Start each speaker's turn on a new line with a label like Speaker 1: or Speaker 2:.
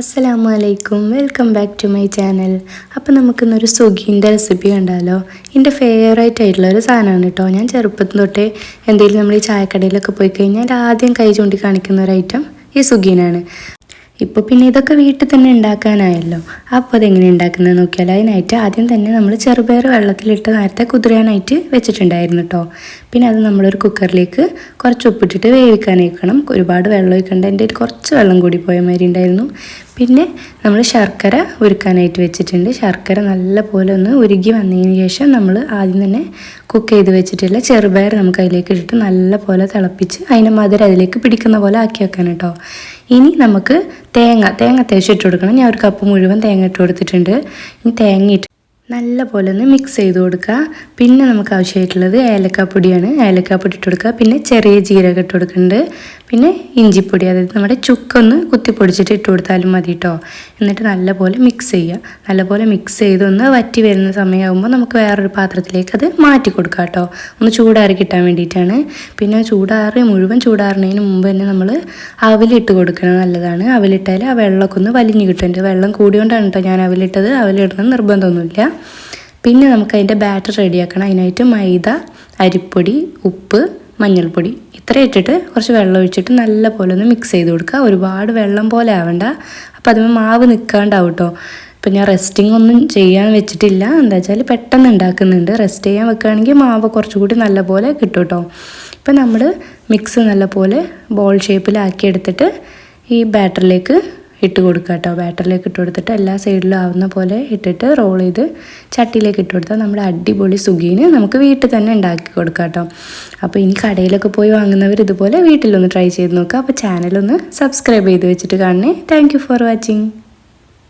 Speaker 1: അസ്സലാമു അലൈക്കും welcome back to my channel. അപ്പോൾ നമുക്കിന്നൊരു സുഗീന്റെ റെസിപ്പി കണ്ടാലോ? എന്റെ ഫേവറേറ്റ് ആയിട്ടുള്ള ഒരു സാധനമാണ് കേട്ടോ. ഞാൻ ചെറുപ്പത്തിൽ തൊട്ടേ എന്തെങ്കിലും നമ്മൾ ഈ ചായക്കടയിലൊക്കെ പോയി കഴിഞ്ഞാൽ ആദ്യം കൈ ചൂണ്ടി കാണിക്കുന്ന ഒരു ഐറ്റം ഈ സുഗീനാണ് ഇപ്പോൾ പിന്നെ ഇതൊക്കെ വീട്ടിൽ തന്നെ ഉണ്ടാക്കാനായല്ലോ. അപ്പോൾ അതെങ്ങനെ ഉണ്ടാക്കുന്നത് നോക്കിയാൽ അതിനായിട്ട് ആദ്യം തന്നെ നമ്മൾ ചെറുപയർ വെള്ളത്തിലിട്ട് നേരത്തെ കുതിരാനായിട്ട് വെച്ചിട്ടുണ്ടായിരുന്നു കേട്ടോ പിന്നെ അത് നമ്മളൊരു കുക്കറിലേക്ക് കുറച്ച് ഉപ്പിട്ടിട്ട് വേവിക്കാൻ വയ്ക്കണം ഒരുപാട് വെള്ളം ഒഴിക്കണ്ട. എന്റെ കുറച്ച് വെള്ളം കൂടി പോയ മാതിരി ഉണ്ടായിരുന്നു. പിന്നെ നമ്മൾ ശർക്കര ഉരുക്കാനായിട്ട് വെച്ചിട്ടുണ്ട്. ശർക്കര നല്ല പോലെ ഒന്ന് ഉരുകി വന്നതിന് ശേഷം നമ്മൾ ആദ്യം തന്നെ കുക്ക് ചെയ്ത് വെച്ചിട്ടില്ല ചെറുപയർ നമുക്ക് അതിലേക്ക് ഇട്ടിട്ട് നല്ല പോലെ തിളപ്പിച്ച് അതിന്റെ മധുരം അതിലേക്ക് പിടിക്കുന്ന പോലെ ആക്കി വെക്കാൻ കേട്ടോ ഇനി നമുക്ക് തേങ്ങ തേങ്ങ അത്യാവശ്യം ഇട്ട് കൊടുക്കണം. ഞാൻ ഒരു കപ്പ് മുഴുവൻ തേങ്ങ ഇട്ട് കൊടുത്തിട്ടുണ്ട്. ഇനി തേങ്ങ ഇട്ട് നല്ല പോലെ ഒന്ന് മിക്സ് ചെയ്ത് കൊടുക്കുക. പിന്നെ നമുക്ക് ആവശ്യമായിട്ടുള്ളത് ഏലക്കാപ്പൊടിയാണ്. ഏലക്കാപ്പൊടി ഇട്ട് കൊടുക്കുക. പിന്നെ ചെറിയ ജീരകം ഇട്ട് കൊടുക്കുന്നുണ്ട്. പിന്നെ ഇഞ്ചിപ്പൊടി അതായത് നമ്മുടെ ചുക്കൊന്ന് കുത്തി പൊടിച്ചിട്ട് ഇട്ട് കൊടുത്താലും മതി കേട്ടോ എന്നിട്ട് നല്ലപോലെ മിക്സ് ചെയ്യുക. നല്ലപോലെ മിക്സ് ചെയ്തൊന്ന് വറ്റി വരുന്ന സമയമാകുമ്പോൾ നമുക്ക് വേറൊരു പാത്രത്തിലേക്ക് അത് മാറ്റി കൊടുക്കാം കേട്ടോ ഒന്ന് ചൂടാറി കിട്ടാൻ വേണ്ടിയിട്ടാണ്. പിന്നെ ചൂടാറി മുഴുവൻ ചൂടാറുന്നതിന് മുമ്പ് തന്നെ നമ്മൾ അവലിട്ട് കൊടുക്കണം നല്ലതാണ്. അവലിട്ടാൽ ആ വെള്ളമൊക്കെ ഒന്ന് വലിഞ്ഞു എന്റെ വെള്ളം കൂടിയോണ്ടാണ് കേട്ടോ ഞാൻ അവലിട്ടത്. അവലിടണം നിർബന്ധമൊന്നുമില്ല. പിന്നെ നമുക്ക് അതിന്റെ ബാറ്റർ റെഡിയാക്കണം അതിനായിട്ട് മൈദ അരിപ്പൊടി ഉപ്പ് മഞ്ഞൾപ്പൊടി. ഇത്ര ഇട്ടിട്ട് കുറച്ച് വെള്ളം ഒഴിച്ചിട്ട് നല്ല പോലെ ഒന്ന് മിക്സ് ചെയ്ത് കൊടുക്കുക. ഒരുപാട് വെള്ളം പോലെ ആവണ്ട. അപ്പോൾ അതിന് മാവ് നിൽക്കാണ്ടാവും ഇപ്പം ഞാൻ റെസ്റ്റിംഗ് ഒന്നും ചെയ്യാൻ വെച്ചിട്ടില്ല. എന്താ വെച്ചാൽ പെട്ടെന്ന് ഉണ്ടാക്കുന്നുണ്ട്. റെസ്റ്റ് ചെയ്യാൻ വെക്കുകയാണെങ്കിൽ മാവ് കുറച്ചുകൂടി നല്ലപോലെ കിട്ടും കേട്ടോ ഇപ്പം നമ്മൾ മിക്സ് നല്ലപോലെ ബോൾ ഷേപ്പിലാക്കി എടുത്തിട്ട് ഈ ബാറ്ററിലേക്ക് ഇട്ട് കൊടുക്കുക കേട്ടോ. ബാറ്ററിലേക്ക് ഇട്ട് കൊടുത്തിട്ട് എല്ലാ സൈഡിലും ആവുന്ന പോലെ ഇട്ടിട്ട് റോൾ ചെയ്ത് ചട്ടിയിലേക്ക് ഇട്ട് കൊടുത്താൽ നമ്മുടെ അടിപൊളി സുഖീന് നമുക്ക് വീട്ടിൽ തന്നെ ഉണ്ടാക്കി കൊടുക്കാം കേട്ടോ. അപ്പോൾ ഇനി കടയിലൊക്കെ പോയി വാങ്ങുന്നവർ ഇതുപോലെ വീട്ടിലൊന്ന് ട്രൈ ചെയ്ത് നോക്കുക അപ്പോൾ ചാനലൊന്ന് സബ്സ്ക്രൈബ് ചെയ്ത് വെച്ചിട്ട് കാണണേ. Thank for watching